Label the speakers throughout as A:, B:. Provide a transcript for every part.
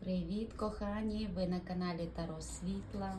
A: Привіт, кохані! Ви на каналі Таро Світла.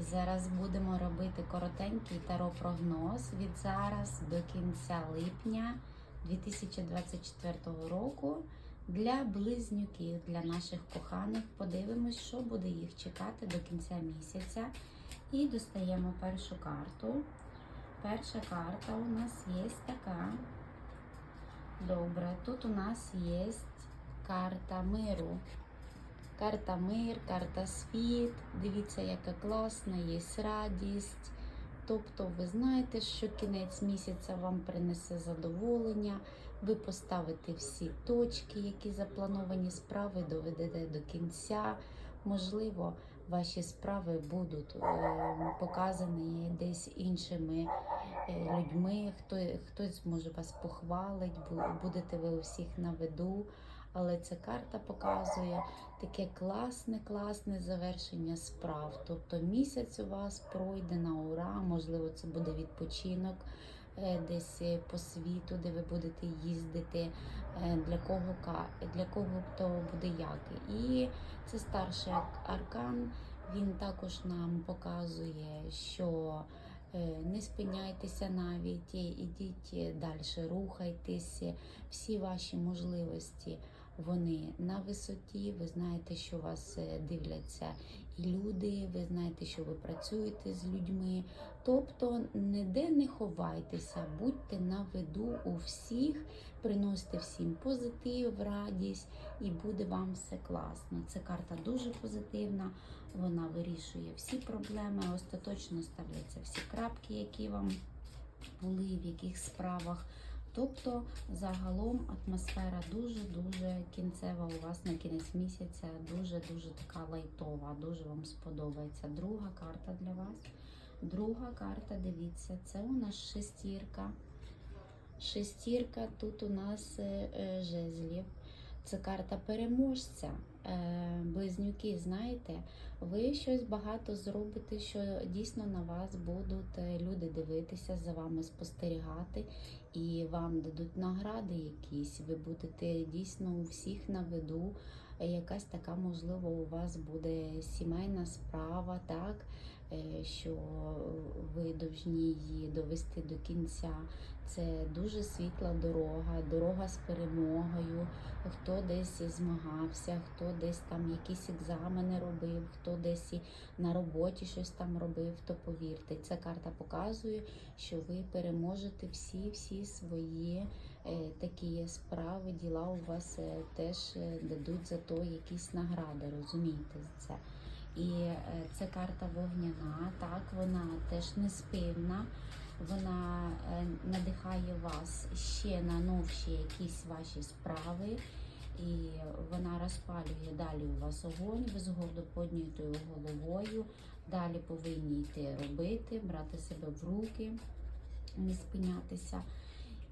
A: І зараз будемо робити коротенький таро-прогноз від зараз до кінця липня 2024 року для близнюків, для наших коханих. Подивимось, що буде їх чекати до кінця місяця. І достаємо першу карту. Перша карта у нас є така. Добре, тут у нас є карта миру. Карта мир, карта світ. Дивіться, яка класна, є радість. Тобто, ви знаєте, що кінець місяця вам принесе задоволення. Ви поставите всі точки, які заплановані справи, доведете до кінця. Можливо, ваші справи будуть е, показані десь іншими е, людьми. Хто, хтось може вас похвалить, бу- будете ви у всіх на виду. Але ця карта показує таке класне, класне завершення справ. Тобто місяць у вас пройде на ура, можливо, це буде відпочинок е, десь е, по світу, де ви будете їздити. Е, Для кого для кого то буде як. І це старший аркан. Він також нам показує, що не спиняйтеся навіть, ідіть далі, рухайтеся, всі ваші можливості вони на висоті. Ви знаєте, що вас е, дивляться і люди, ви знаєте, що ви працюєте з людьми. Тобто ніде не ховайтеся, будьте на виду у всіх, приносите всім позитив, радість, і буде вам все класно. Це карта дуже позитивна, вона вирішує всі проблеми, остаточно ставляться всі крапки, які вам були, в яких справах. Тобто, загалом атмосфера дуже-дуже кінцева у вас на кінець місяця, дуже-дуже така лайтова, дуже вам сподобається. Друга карта для вас. Друга карта, дивіться, це у нас шестірка. Шестірка, тут у нас е, е, жезлів. Це карта переможця. Е, Близнюки, знаєте, ви щось багато зробите, що дійсно на вас будуть е, люди дивитися, за вами спостерігати, і вам дадуть награди якісь. Ви будете дійсно у всіх на виду. Якась така, можливо, у вас буде сімейна справа, так, що ви повинні її довести до кінця. Це дуже світла дорога, дорога з перемогою. Хто десь змагався, хто десь там якісь екзамени робив, хто десь на роботі щось там робив, то повірте, ця карта показує, що ви переможете всі всі свої е, такі справи, діла у вас е, теж е, дадуть за то якісь награди, розумієте це. І це карта вогняна, так, вона теж неспивна, вона е, надихає вас ще на новші якісь ваші справи. І вона розпалює далі у вас огонь, ви з гордо поднятою головою. Далі повинні йти робити, брати себе в руки, не спинятися.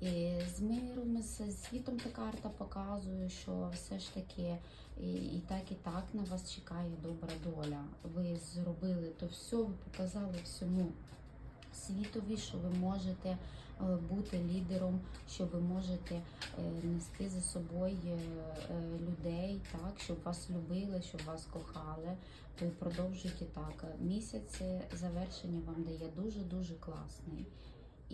A: І з миром, з світом та карта показує, що все ж таки і, і так, і так на вас чекає добра доля. Ви зробили то все, ви показали всьому світові, що ви можете е, бути лідером, що ви можете е, нести за собою е, людей, так, щоб вас любили, щоб вас кохали. Ви продовжуйте так. Місяць завершення вам дає дуже-дуже класний.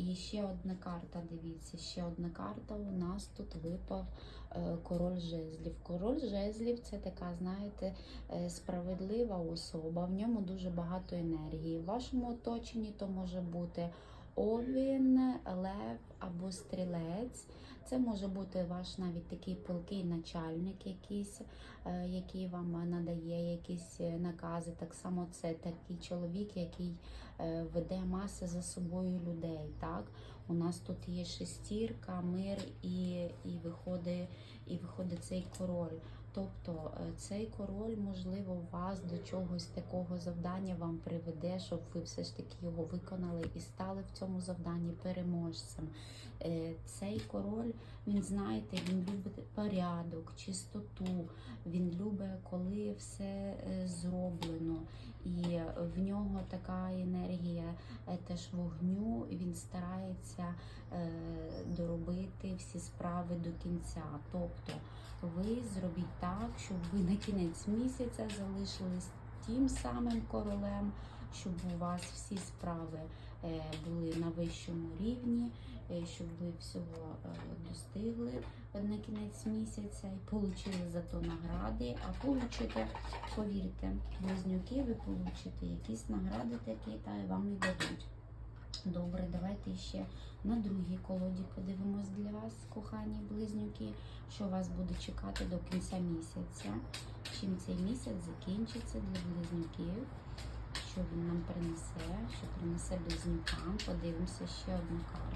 A: І ще одна карта, дивіться, ще одна карта у нас тут випав е, король жезлів. Король жезлів це така, знаєте, е, справедлива особа, в ньому дуже багато енергії. В вашому оточенні то може бути овін, лев або стрілець. Це може бути ваш навіть такий пилкий начальник, якийсь, е, який вам надає якісь накази. Так само це такий чоловік, який веде маси за собою людей. Так? У нас тут є шестірка, мир і, і, виходить, і виходить цей король. Тобто е, цей король, можливо, вас до чогось такого завдання вам приведе, щоб ви все ж таки його виконали і стали в цьому завданні переможцем. Е, Цей король, він знаєте, він любить порядок, чистоту. Він любить, коли все е, зроблено, і в нього така енергія е, теж вогню. Він старається е, доробити всі справи до кінця. Тобто ви зробіть так, щоб ви на кінець місяця залишились тим самим королем, щоб у вас всі справи е, були на вищому рівні, щоб ви всього е, достигли на кінець місяця і отримали за то награди. А получите, повірте, близнюки, ви получите якісь награди такі, та й вам і дадуть. Добре, давайте ще на другій колоді подивимось для вас, кохані близнюки, що вас буде чекати до кінця місяця. Чим цей місяць закінчиться для близнюків, що він нам принесе, що принесе близнюкам. Подивимося ще одну карту.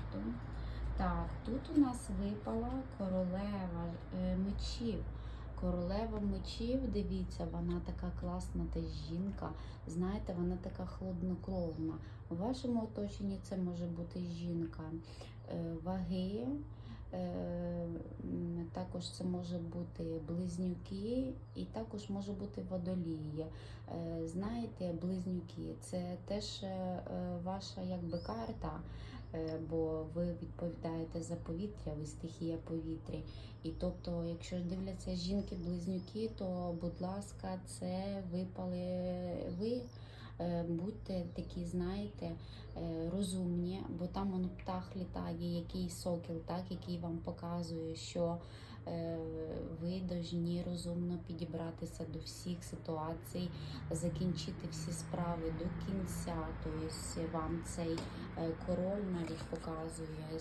A: Так, тут у нас випала королева е, мечів. Королева мечів, дивіться, вона така класна та жінка. Знаєте, вона така хладнокровна. У вашому оточенні це може бути жінка е, ваги. е, Також це може бути близнюки, і також може бути водолії. Е, Знаєте, близнюки це теж ваша якби карта, бо ви відповідаєте за повітря, ви стихія повітря. І тобто, якщо дивляться жінки-близнюки, то будь ласка, це випали ви. Е, Будьте такі, знаєте, е, розумні, бо там воно птах літає, який сокіл, так, який вам показує, що е, ви повинні розумно підібратися до всіх ситуацій, закінчити всі справи до кінця. Тобто вам цей е, король навіть показує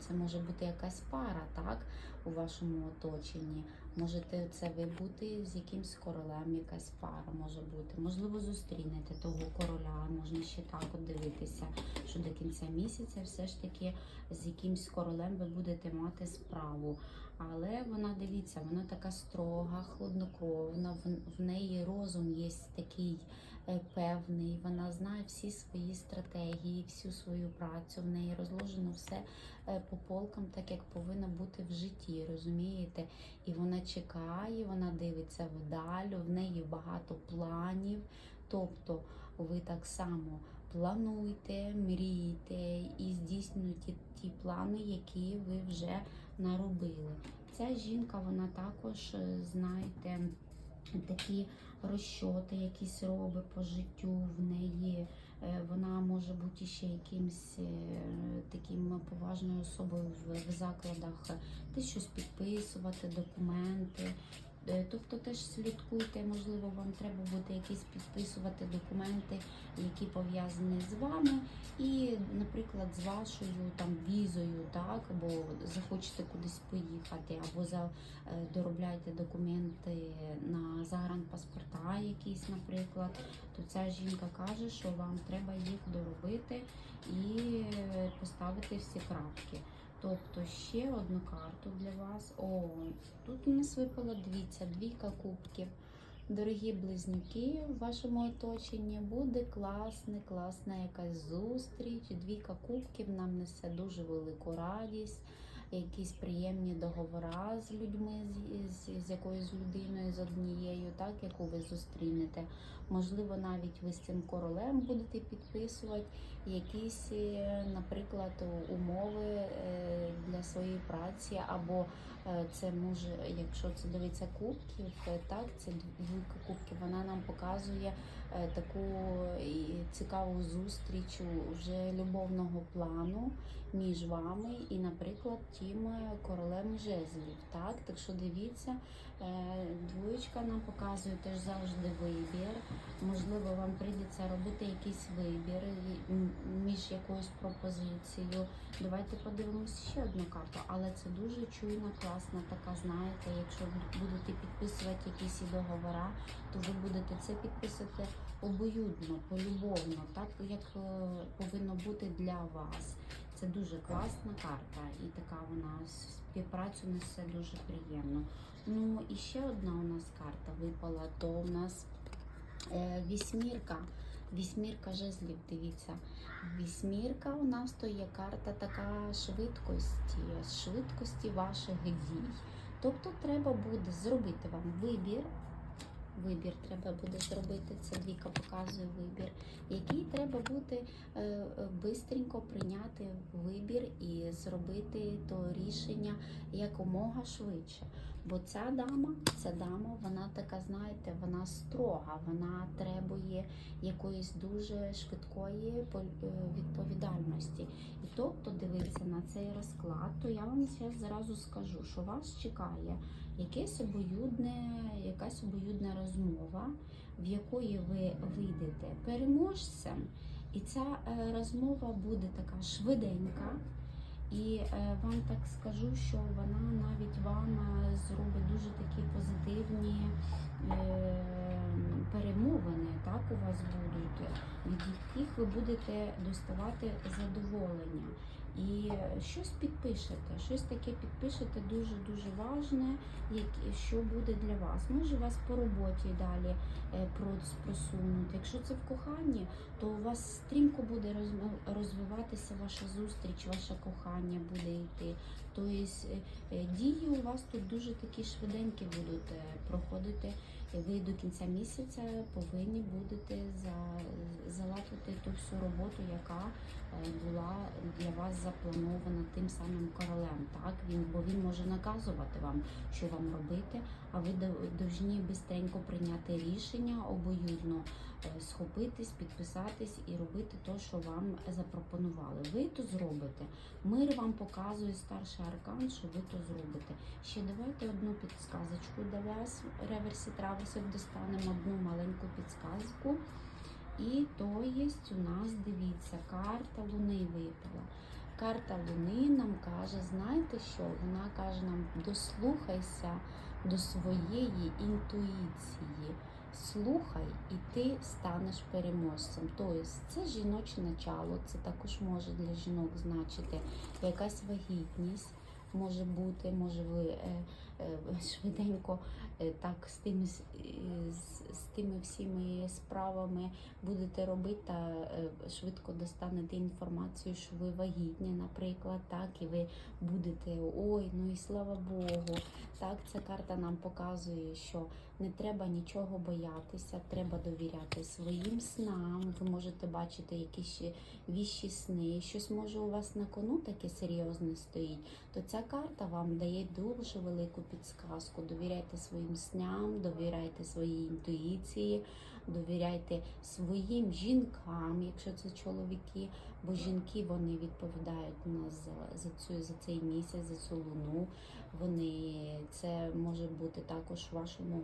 A: це може бути якась пара, так, у вашому оточенні. Можете це ви бути з якимсь королем, якась пара може бути. Можливо, зустрінете того короля, можна ще так дивитися, що до кінця місяця все ж таки з якимсь королем ви будете мати справу. Але вона дивіться, вона така строга, хладнокровна, в, неї розум є такий е, певний, вона знає всі свої стратегії, всю свою працю. В неї розложено все е, по полкам, так як повинно бути в житті, розумієте? І вона чекає, вона дивиться вдаль, в неї багато планів. Тобто ви так само плануйте, мрійте і здійснюйте ті плани, які ви вже наробили. Ця жінка, вона також, е, знаєте, такі розчоти якісь робить по життю в неї. Е, Вона може бути ще якимсь е, таким поважною особою в, закладах, десь щось підписувати, документи. Е, Тобто теж слідкуйте, можливо, вам треба буде якісь підписувати документи, які пов'язані з вами, і, наприклад, з вашою там візою, так, або захочете кудись поїхати, або за е, доробляєте документи на загранпаспорта якісь, наприклад, то ця жінка каже, що вам треба їх доробити і е, поставити всі крапки. Тобто ще одну карту для вас. О, тут у нас випала дивіться, двійка кубків. Дорогі близнюки, в вашому оточенні буде класна, класна якась зустріч. Двійка кубків нам несе дуже велику радість, якісь приємні договори з людьми, з, з якоюсь людиною, з однією, так, яку ви зустрінете. Можливо, навіть ви з цим королем будете підписувати якісь, е, наприклад, умови е, для своєї праці, або е, це може, якщо це дивиться кубків, так, це двійка кубків, вона нам показує таку цікаву зустріч вже любовного плану між вами і, наприклад, тим королем жезлів. Так, так що дивіться, двоєчка нам показує теж завжди вибір. Можливо, вам прийдеться робити якийсь вибір між якоюсь пропозицією. Давайте подивимося ще одну карту, але це дуже чуйна, класна така, знаєте, якщо будете підписувати якісь договори, то ви будете це підписувати обоюдно, полюбовно, так як е, повинно бути для вас. Це дуже класна карта, і така вона співпрацю несе дуже приємно. Ну і ще одна у нас карта випала, то у нас е, вісьмірка. Вісьмірка жезлів, дивіться. Вісьмірка у нас то є карта така швидкості, швидкості ваших дій. Тобто треба буде зробити вам вибір. Вибір треба буде зробити. Це двійка показує вибір, який треба буде е, бистренько прийняти вибір і зробити то рішення якомога швидше. Бо ця дама, ця дама, вона така, знаєте, вона строга, вона требує якоїсь дуже швидкої е, відповідальності. І тобто, дивіться на цей розклад, то я вам зараз зразу скажу, що вас чекає якесь обоюдне, якась обоюдна розмова, в якої ви вийдете переможцем. І ця е, розмова буде така швиденька. І е, вам так скажу, що вона навіть вам е, зробить дуже такі позитивні перемовини, так у вас будуть, від яких ви будете доставати задоволення. І щось підпишете, щось таке підпишете дуже-дуже важне, що буде для вас. Може вас по роботі далі е, прос- просунуть. Якщо це в коханні, то у вас стрімко буде розвиватися ваша зустріч, ваше кохання буде йти. Тобто е, дії у вас тут дуже такі швиденькі будуть е, проходити. Ви до кінця місяця повинні будете за- залатити ту всю роботу, яка е, була для вас запланована тим самим королем. Так він, бо він може наказувати вам, що вам робити, а ви дов- бистенько прийняти рішення обоюдно, схопитись, підписатись і робити те, що вам запропонували. Ви то зробите. Мир вам показує старший аркан, що ви то зробите. Ще давайте одну підсказочку для вас. Реверсі травесів достанемо одну маленьку підсказку. І то є у нас, дивіться, карта Луни випала. Карта Луни нам каже, знаєте що? Вона каже нам, дослухайся до своєї інтуїції. Слухай, і ти станеш переможцем. Тобто це жіноче начало, це також може для жінок значити якась вагітність. Може бути, може ви е, е, швиденько е, так з тими, з, тими всіми справами будете робити та швидко достанете інформацію, що ви вагітні, наприклад, так, і ви будете ой, ну і слава Богу. Так, ця карта нам показує, що не треба нічого боятися, треба довіряти своїм снам. Ви можете бачити якісь віщі сни, щось може у вас на кону таке серйозне стоїть, то ця карта вам дає дуже велику підсказку. Довіряйте своїм сням, довіряйте своїй інтуїції, довіряйте своїм жінкам, якщо це чоловіки, бо жінки вони відповідають нас за, цю за цей місяць, за цю луну. Вони це може бути також в вашому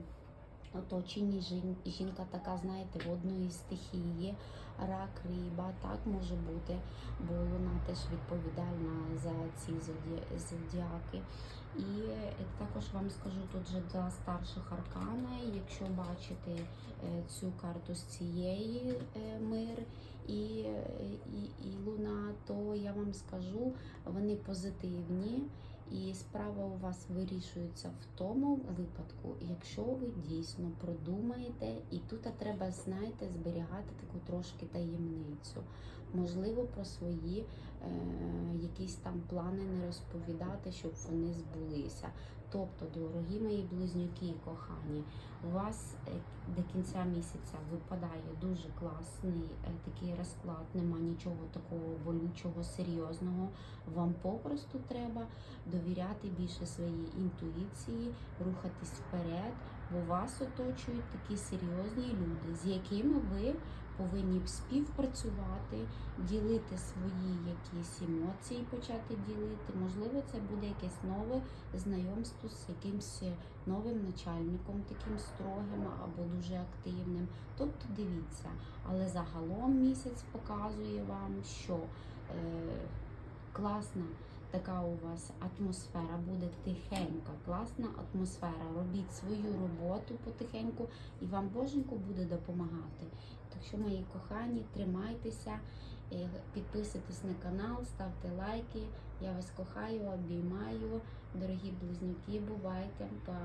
A: оточенні. Жінка така, знаєте, водної стихії, рак, риба, так може бути, бо луна теж відповідальна за ці зоді- зодіаки. І е, також вам скажу тут же для старших аркана. Якщо бачите цю карту з цієї е, мир і, е, і, і луна, то я вам скажу, вони позитивні. І справа у вас вирішується в тому випадку, якщо ви дійсно продумаєте, і тут треба, знаєте, зберігати таку трошки таємницю. Можливо, про свої е, якісь там плани не розповідати, щоб вони збулися. Тобто, дорогі мої близнюки і кохані, у вас е, до кінця місяця випадає дуже класний е, такий розклад, нема нічого такого болючого, серйозного. Вам попросту треба довіряти більше своїй інтуїції, рухатись вперед, бо вас оточують такі серйозні люди, з якими ви повинні співпрацювати, ділити свої якісь емоції, почати ділити. Можливо, це буде якесь нове знайомство з якимсь новим начальником, таким строгим або дуже активним. Тобто дивіться, але загалом місяць показує вам, що е, класна така у вас атмосфера буде тихенька, класна атмосфера. Робіть свою роботу потихеньку, і вам Боженько буде допомагати. Так що, мої кохані, тримайтеся, е, підписуйтесь на канал, ставте лайки. Я вас кохаю, обіймаю. Дорогі близнюки, бувайте, па!